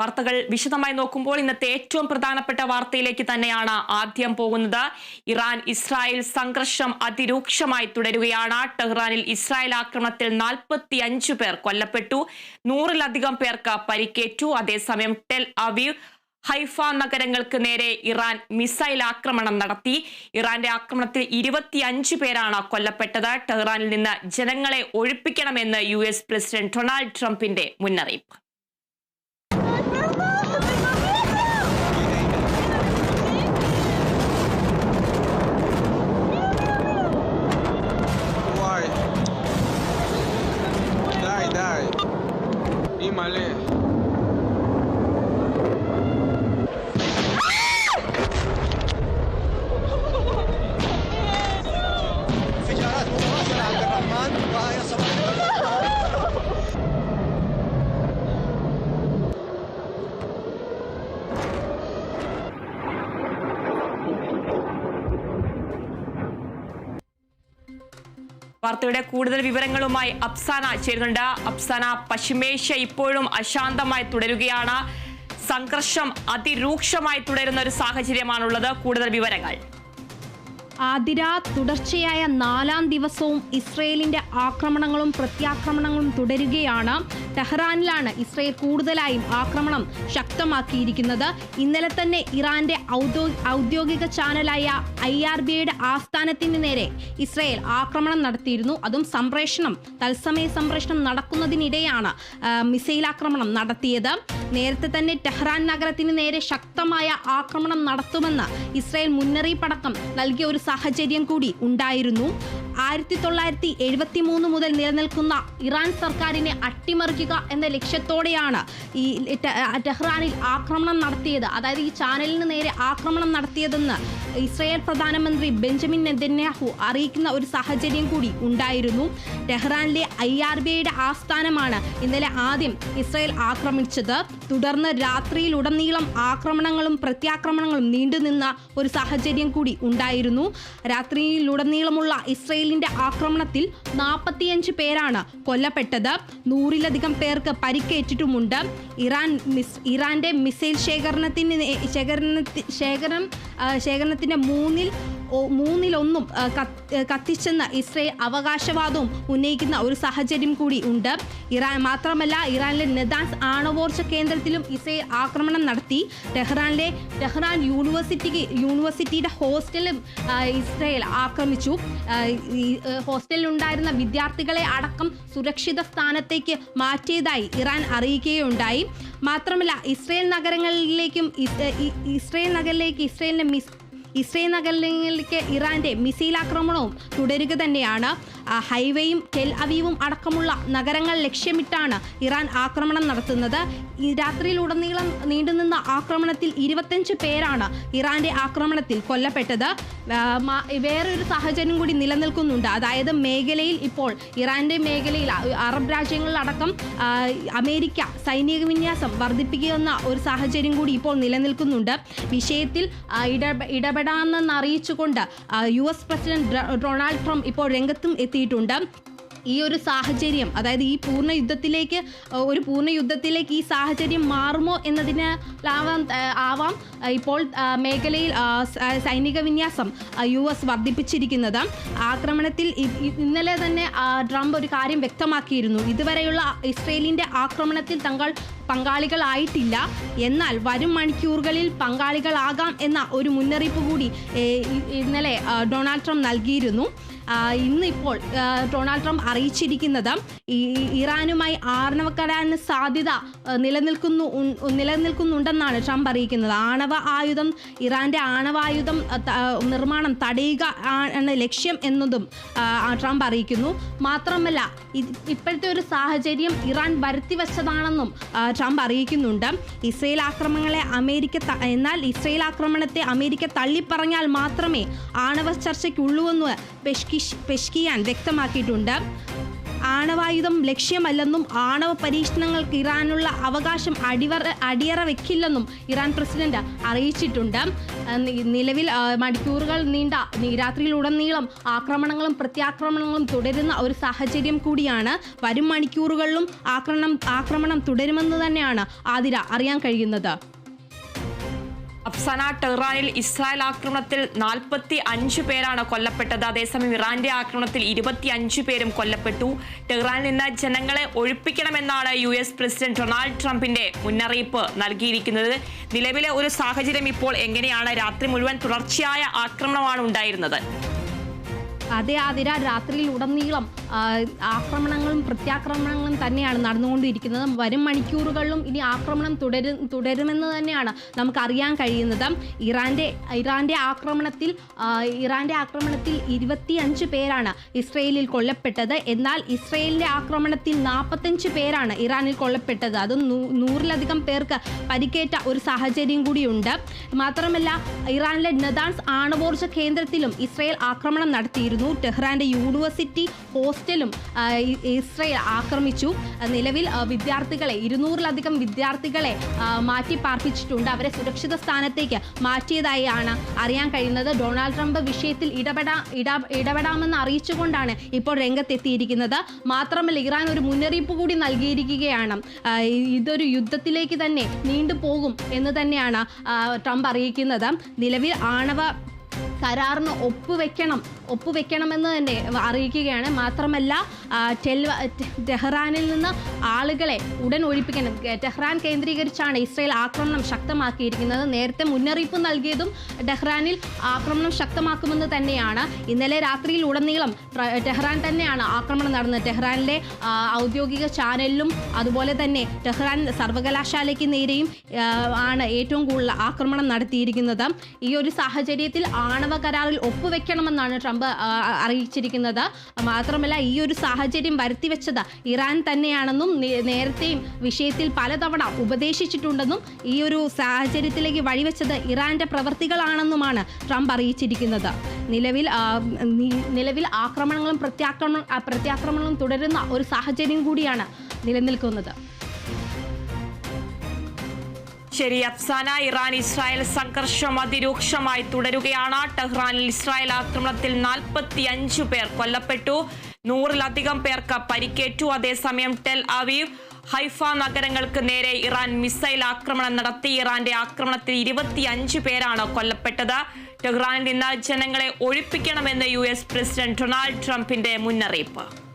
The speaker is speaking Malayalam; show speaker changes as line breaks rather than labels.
വാർത്തകൾ വിശദമായി നോക്കുമ്പോൾ ഇന്നത്തെ ഏറ്റവും പ്രധാനപ്പെട്ട വാർത്തയിലേക്ക് തന്നെയാണ് ആദ്യം പോകുന്നത്. ഇറാൻ ഇസ്രായേൽ സംഘർഷം അതിരൂക്ഷമായി തുടരുകയാണ്. ടെഹ്റാനിൽ ഇസ്രായേൽ ആക്രമണത്തിൽ നാൽപ്പത്തി അഞ്ചു പേർ കൊല്ലപ്പെട്ടു. നൂറിലധികം പേർക്ക് പരിക്കേറ്റു. അതേസമയം ടെൽ അവീവ് ഹൈഫ നഗരങ്ങൾക്ക് നേരെ ഇറാൻ മിസൈൽ ആക്രമണം നടത്തി. ഇറാന്റെ ആക്രമണത്തിൽ ഇരുപത്തിയഞ്ച് പേരാണ് കൊല്ലപ്പെട്ടത്. ടെഹ്റാനിൽ നിന്ന് ജനങ്ങളെ ഒഴിപ്പിക്കണമെന്ന് യു പ്രസിഡന്റ് ഡൊണാൾഡ് ട്രംപിന്റെ മുന്നറിയിപ്പ്.
y malé
വാർത്തയുടെ കൂടുതൽ വിവരങ്ങളുമായി അപ്സാന ചേരുന്നുണ്ട്. അപ്സാന പശ്ചിമേഷ്യ ഇപ്പോഴും അശാന്തമായി തുടരുകയാണ്. സംഘർഷം അതിരൂക്ഷമായി തുടരുന്ന ഒരു സാഹചര്യമാണുള്ളത്. കൂടുതൽ വിവരങ്ങൾ.
ആതിര തുടർച്ചയായ നാലാം ദിവസവും ഇസ്രയേലിന്റെ ആക്രമണങ്ങളും പ്രത്യാക്രമണങ്ങളും തുടരുകയാണ്. ടെഹ്റാനിലാണ് ഇസ്രയേൽ കൂടുതലായും ആക്രമണം ശക്തമാക്കിയിരിക്കുന്നത്. ഇന്നലെ തന്നെ ഇറാന്റെ ഔദ്യോ- ഔദ്യോഗിക ചാനലായ ഐ ആർ ബിയുടെ ആസ്ഥാനത്തിന് നേരെ ഇസ്രയേൽ ആക്രമണം നടത്തിയിരുന്നു. അതും സംപ്രേഷണം തത്സമയ സംപ്രേഷണം നടക്കുന്നതിനിടെയാണ് മിസൈൽ ആക്രമണം നടത്തിയത്. നേരത്തെ തന്നെ ടെഹ്റാൻ നഗരത്തിന് നേരെ ശക്തമായ ആക്രമണം നടത്തുമെന്ന് ഇസ്രയേൽ മുന്നറിയിപ്പടക്കം നൽകിയ ഒരു സാഹചര്യം കൂടി ഉണ്ടായിരുന്നു. ആയിരത്തി തൊള്ളായിരത്തി എഴുപത്തി മൂന്ന് മുതൽ നിലനിൽക്കുന്ന ഇറാൻ സർക്കാരിനെ അട്ടിമറിക്കുക എന്ന ലക്ഷ്യത്തോടെയാണ് ഈ ടെഹ്റാനിൽ ആക്രമണം നടത്തിയത്. അതായത് ഈ ചാനലിന് നേരെ ആക്രമണം നടത്തിയതെന്ന് ഇസ്രയേൽ പ്രധാനമന്ത്രി ബെഞ്ചമിൻ നെതന്യാഹു അറിയിക്കുന്ന ഒരു സാഹചര്യം കൂടി ഉണ്ടായിരുന്നു. ടെഹ്റാനിലെ ഐ ആർ ബിയുടെ ആസ്ഥാനമാണ് ഇന്നലെ ആദ്യം ഇസ്രയേൽ ആക്രമിച്ചത്. തുടർന്ന് രാത്രിയിലുടനീളം ആക്രമണങ്ങളും പ്രത്യാക്രമണങ്ങളും നീണ്ടുനിന്ന ഒരു സാഹചര്യം കൂടി ഉണ്ടായിരുന്നു. രാത്രിയിലുടനീളമുള്ള ഇസ്രയേലിന്റെ ആക്രമണത്തിൽ നാൽപ്പത്തിയഞ്ച് പേരാണ് കൊല്ലപ്പെട്ടത്. നൂറിലധികം പേർക്ക് പരിക്കേറ്റിട്ടുമുണ്ട്. ഇറാൻ മിസ് ഇറാന്റെ മിസൈൽ ശേഖരണത്തിന് ശേഖരണ ശേഖരണത്തി ശേഖരം ശേഖരണത്തിന്റെ മൂന്നിൽ മൂന്നിലൊന്നും കത്തിച്ചെന്ന് ഇസ്രയേൽ അവകാശവാദവും ഉന്നയിക്കുന്ന ഒരു സാഹചര്യം കൂടി ഉണ്ട്. ഇറാൻ മാത്രമല്ല ഇറാനിലെ നെദാൻസ് ആണവോർജ കേന്ദ്രത്തിലും ഇസ്രയേൽ ആക്രമണം നടത്തി. ടെഹ്റാനിലെ ടെഹ്റാൻ യൂണിവേഴ്സിറ്റിക്ക് യൂണിവേഴ്സിറ്റിയുടെ ഹോസ്റ്റലും ഇസ്രയേൽ ആക്രമിച്ചു. ഹോസ്റ്റലിലുണ്ടായിരുന്ന വിദ്യാർത്ഥികളെ അടക്കം സുരക്ഷിത സ്ഥാനത്തേക്ക് മാറ്റിയതായി ഇറാൻ അറിയിക്കുകയുണ്ടായി. മാത്രമല്ല ഇസ്രയേൽ നഗരങ്ങളിലേക്കും ഇസ്രയേൽ നഗരിലേക്ക് ഇസ്രയേലിന്റെ മിസ് ഇസ്രയേൽ നഗരങ്ങളിലേക്ക് ഇറാന്റെ മിസൈൽ ആക്രമണവും തുടരുക തന്നെയാണ്. ഹൈവേയും ടെൽ അവീവും അടക്കമുള്ള നഗരങ്ങൾ ലക്ഷ്യമിട്ടാണ് ഇറാൻ ആക്രമണം നടത്തുന്നത്. രാത്രിയിലുടനീളം നീണ്ടുനിന്ന ആക്രമണത്തിൽ ഇരുപത്തഞ്ച് പേരാണ് ഇറാന്റെ ആക്രമണത്തിൽ കൊല്ലപ്പെട്ടത്. വേറൊരു സാഹചര്യം കൂടി നിലനിൽക്കുന്നുണ്ട്. അതായത് മേഖലയിൽ ഇപ്പോൾ ഇറാന്റെ മേഖലയിൽ അറബ് രാജ്യങ്ങളിലടക്കം അമേരിക്ക സൈനിക വിന്യാസം വർദ്ധിപ്പിക്കുന്ന ഒരു സാഹചര്യം കൂടി ഇപ്പോൾ നിലനിൽക്കുന്നുണ്ട്. വിഷയത്തിൽ ഇടപെടാമെന്നറിയിച്ചുകൊണ്ട് U S president Donald Trump ഇപ്പോൾ രംഗത്തും എത്തിയിട്ടുണ്ട് ഈ ഒരു സാഹചര്യം അതായത് ഈ പൂർണ യുദ്ധത്തിലേക്ക് ഒരു പൂർണ യുദ്ധത്തിലേക്ക് ഈ സാഹചര്യം മാറുമോ എന്നതിന് ആവാം. ആവാം ഇപ്പോൾ മേഖലയിൽ സൈനിക വിന്യാസം യു എസ് വർദ്ധിപ്പിച്ചിരിക്കുന്നത്. ആക്രമണത്തിൽ ഇന്നലെ തന്നെ ട്രംപ് ഒരു കാര്യം വ്യക്തമാക്കിയിരുന്നു. ഇതുവരെയുള്ള ഇസ്രേലിന്റെ ആക്രമണത്തിൽ തങ്ങൾ പങ്കാളികളായിട്ടില്ല. എന്നാൽ വരും മണിക്കൂറുകളിൽ പങ്കാളികളാകാം എന്ന ഒരു മുന്നറിയിപ്പ് കൂടി ഇന്നലെ ഡൊണാൾഡ് ട്രംപ് നൽകിയിരുന്നു. ആ, ഇന്ന് ഇപ്പോൾ ആ, ഡൊണാൾഡ് ട്രംപ് അറിയിച്ചിരിക്കുന്നത് ഈ ഇറാനുമായി ആർണവക്കരാൻ സാധ്യത നിലനിൽക്കുന്നു നിലനിൽക്കുന്നുണ്ടെന്നാണ് ട്രംപ് അറിയിക്കുന്നത്. ആണവ ആയുധം ഇറാന്റെ ആണവായുധം നിർമ്മാണം തടയുക ആണ് ലക്ഷ്യം എന്നതും ട്രംപ് അറിയിക്കുന്നു. മാത്രമല്ല ഇപ്പോഴത്തെ ഒരു സാഹചര്യം ഇറാൻ വരുത്തി വച്ചതാണെന്നും ട്രംപ് അറിയിക്കുന്നുണ്ട്. ഇസ്രയേൽ ആക്രമണങ്ങളെ അമേരിക്ക എന്നാൽ ഇസ്രയേൽ ആക്രമണത്തെ അമേരിക്ക തള്ളിപ്പറഞ്ഞാൽ മാത്രമേ ആണവ ചർച്ചയ്ക്കുള്ളൂവെന്ന് പെഷ്കിഷ് പെഷ്കിയാൻ വ്യക്തമാക്കിയിട്ടുണ്ട്. ആണവായുധം ലക്ഷ്യമല്ലെന്നും ആണവ പരീക്ഷണങ്ങൾക്ക് ഇറാനുള്ള അവകാശം അടിവറ അടിയറ വെക്കില്ലെന്നും ഇറാൻ പ്രസിഡന്റ് അറിയിച്ചിട്ടുണ്ട്. നിലവിൽ മണിക്കൂറുകൾ നീണ്ട രാത്രിയിലുടനീളം ആക്രമണങ്ങളും പ്രത്യാക്രമണങ്ങളും തുടരുന്ന ഒരു സാഹചര്യം കൂടിയാണ്. വരും മണിക്കൂറുകളിലും ആക്രമണം ആക്രമണം തുടരുമെന്ന് തന്നെയാണ് ആതിര അറിയാൻ കഴിയുന്നത്.
അഫ്സാന ടെഹ്റാനിൽ ഇസ്രായേൽ ആക്രമണത്തിൽ നാൽപ്പത്തി അഞ്ച് പേരാണ് കൊല്ലപ്പെട്ടത്. അതേസമയം ഇറാന്റെ ആക്രമണത്തിൽ ഇരുപത്തി അഞ്ച് പേരും കൊല്ലപ്പെട്ടു. ടെഹ്റാനിൽ നിന്ന് ജനങ്ങളെ ഒഴിപ്പിക്കണമെന്നാണ് യു എസ് പ്രസിഡന്റ് ഡൊണാൾഡ് ട്രംപിന്റെ മുന്നറിയിപ്പ് നൽകിയിരിക്കുന്നത്. നിലവിലെ ഒരു സാഹചര്യം ഇപ്പോൾ എങ്ങനെയാണ്? രാത്രി മുഴുവൻ തുടർച്ചയായ ആക്രമണമാണ് ഉണ്ടായിരുന്നത്.
അതേ അതിര ആ, ആക്രമണങ്ങളും പ്രത്യാക്രമണങ്ങളും തന്നെയാണ് നടന്നുകൊണ്ടിരിക്കുന്നത്. വരും മണിക്കൂറുകളിലും ഇനി ആക്രമണം തുടരും തുടരുമെന്ന് തന്നെയാണ് നമുക്ക് അറിയാൻ കഴിയുന്നത്. ഇറാന്റെ ഇറാന്റെ ആക്രമണത്തിൽ ഇറാന്റെ ആക്രമണത്തിൽ ആക്രമണത്തിൽ ഇരുപത്തിയഞ്ച് പേരാണ് ഇസ്രയേലിൽ കൊല്ലപ്പെട്ടത്. എന്നാൽ ഇസ്രയേലിന്റെ ആക്രമണത്തിൽ നാൽപ്പത്തഞ്ച് പേരാണ് ഇറാനിൽ കൊല്ലപ്പെട്ടത്. അത് നൂറിലധികം പേർക്ക് പരിക്കേറ്റ ഒരു സാഹചര്യം കൂടിയുണ്ട്. മാത്രമല്ല ഇറാനിലെ നദാൻസ് ആണവോർജ കേന്ദ്രത്തിലും ഇസ്രയേൽ ആക്രമണം നടത്തിയിരുന്നു. ടെഹ്റാന്റെ യൂണിവേഴ്സിറ്റി ഹോസ്റ്റലും ഇസ്രയേൽ ആക്രമിച്ചു. നിലവിൽ വിദ്യാർത്ഥികളെ ഇരുന്നൂറിലധികം വിദ്യാർത്ഥികളെ മാറ്റി പാർപ്പിച്ചിട്ടുണ്ട്. അവരെ സുരക്ഷിത സ്ഥാനത്തേക്ക് മാറ്റിയതായാണ് അറിയാൻ കഴിയുന്നത്. ഡൊണാൾഡ് ട്രംപ് വിഷയത്തിൽ ഇടപെടാ ഇടാ ഇടപെടാമെന്ന് അറിയിച്ചുകൊണ്ടാണ് ഇപ്പോൾ രംഗത്തെത്തിയിരിക്കുന്നത്. മാത്രമല്ല ഇറാൻ ഒരു മുന്നറിയിപ്പ് കൂടി നൽകിയിരിക്കുകയാണ്. ഇതൊരു യുദ്ധത്തിലേക്ക് തന്നെ നീണ്ടുപോകും എന്ന് തന്നെയാണ് ട്രംപ് അറിയിക്കുന്നത്. നിലവിൽ ആണവ കരാറിന് ഒപ്പുവെക്കണം ഒപ്പുവെക്കണമെന്ന് തന്നെ അറിയിക്കുകയാണ്. മാത്രമല്ല ടെൽവ ടെഹ്റാനിൽ നിന്ന് ആളുകളെ ഉടൻ ഒഴിപ്പിക്കണം. ടെഹ്റാൻ കേന്ദ്രീകരിച്ചാണ് ഇസ്രയേൽ ആക്രമണം ശക്തമാക്കിയിരിക്കുന്നത്. നേരത്തെ മുന്നറിയിപ്പ് നൽകിയതും ടെഹ്റാനിൽ ആക്രമണം ശക്തമാക്കുമെന്ന് തന്നെയാണ്. ഇന്നലെ രാത്രിയിൽ ഉടനീളം ടെഹ്റാൻ തന്നെയാണ് ആക്രമണം നടന്നത്. ടെഹ്റാനിലെ ആ, ഔദ്യോഗിക ചാനലിലും അതുപോലെ തന്നെ ടെഹ്റാൻ സർവകലാശാലയ്ക്ക് നേരെയും ആ, ആണ് ഏറ്റവും കൂടുതൽ ആക്രമണം നടത്തിയിരിക്കുന്നത്. ഈ ഒരു സാഹചര്യത്തിൽ ആണവ കരാറിൽ ഒപ്പുവെക്കണമെന്നാണ് ട്രംപ് അറിയിച്ചിരിക്കുന്നത്. മാത്രമല്ല ഈ ഒരു സാഹചര്യം വരുത്തിവെച്ചത് ഇറാൻ തന്നെയാണെന്നും നേരത്തെയും വിഷയത്തിൽ പലതവണ ഉപദേശിച്ചിട്ടുണ്ടെന്നും ഈ ഒരു സാഹചര്യത്തിലേക്ക് വഴിവെച്ചത് ഇറാന്റെ പ്രവൃത്തികളാണെന്നുമാണ് ട്രംപ് അറിയിച്ചിരിക്കുന്നത്. നിലവിൽ നിലവിൽ ആക്രമണങ്ങളും പ്രത്യാക്രമണ പ്രത്യാക്രമണങ്ങളും തുടരുന്ന ഒരു സാഹചര്യം കൂടിയാണ് നിലനിൽക്കുന്നത്.
ശരി അഫ്സാന ഇറാൻ ഇസ്രായേൽ സംഘർഷം അതിരൂക്ഷമായി തുടരുകയാണ്. ടെഹ്റാനിൽ ഇസ്രായേൽ ആക്രമണത്തിൽ നാൽപ്പത്തി അഞ്ചു പേർ കൊല്ലപ്പെട്ടു. നൂറിലധികം പേർക്ക് പരിക്കേറ്റു. അതേസമയം ടെൽ അവീവ് ഹൈഫ നഗരങ്ങൾക്ക് നേരെ ഇറാൻ മിസൈൽ ആക്രമണം നടത്തി. ഇറാന്റെ ആക്രമണത്തിൽ ഇരുപത്തിയഞ്ച് പേരാണ് കൊല്ലപ്പെട്ടത്. ടെഹ്റാനിൽ നിന്ന് ജനങ്ങളെ ഒഴിപ്പിക്കണമെന്ന് യു പ്രസിഡന്റ് ഡൊണാൾഡ് ട്രംപിന്റെ മുന്നറിയിപ്പ്.